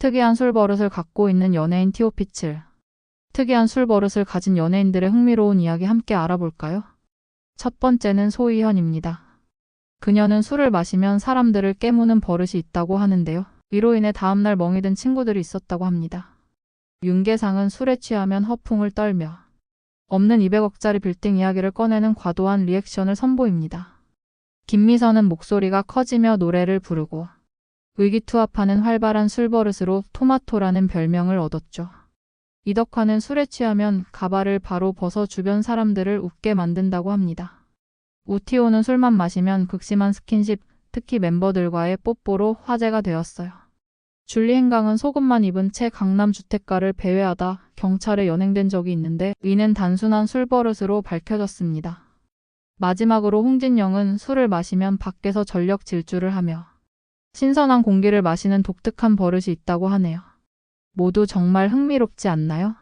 특이한 술 버릇을 갖고 있는 연예인 티오피칠. 특이한 술 버릇을 가진 연예인들의 흥미로운 이야기 함께 알아볼까요? 첫 번째는 소희현입니다. 그녀는 술을 마시면 사람들을 깨무는 버릇이 있다고 하는데요. 이로 인해 다음날 멍이 든 친구들이 있었다고 합니다. 윤계상은 술에 취하면 허풍을 떨며 없는 200억짜리 빌딩 이야기를 꺼내는 과도한 리액션을 선보입니다. 김미선은 목소리가 커지며 노래를 부르고 의기투합하는 활발한 술버릇으로 토마토라는 별명을 얻었죠. 이덕화는 술에 취하면 가발을 바로 벗어 주변 사람들을 웃게 만든다고 합니다. 우티오는 술만 마시면 극심한 스킨십, 특히 멤버들과의 뽀뽀로 화제가 되었어요. 줄리 행강은 속옷만 입은 채 강남 주택가를 배회하다 경찰에 연행된 적이 있는데 이는 단순한 술버릇으로 밝혀졌습니다. 마지막으로 홍진영은 술을 마시면 밖에서 전력 질주를 하며 신선한 공기를 마시는 독특한 버릇이 있다고 하네요. 모두 정말 흥미롭지 않나요?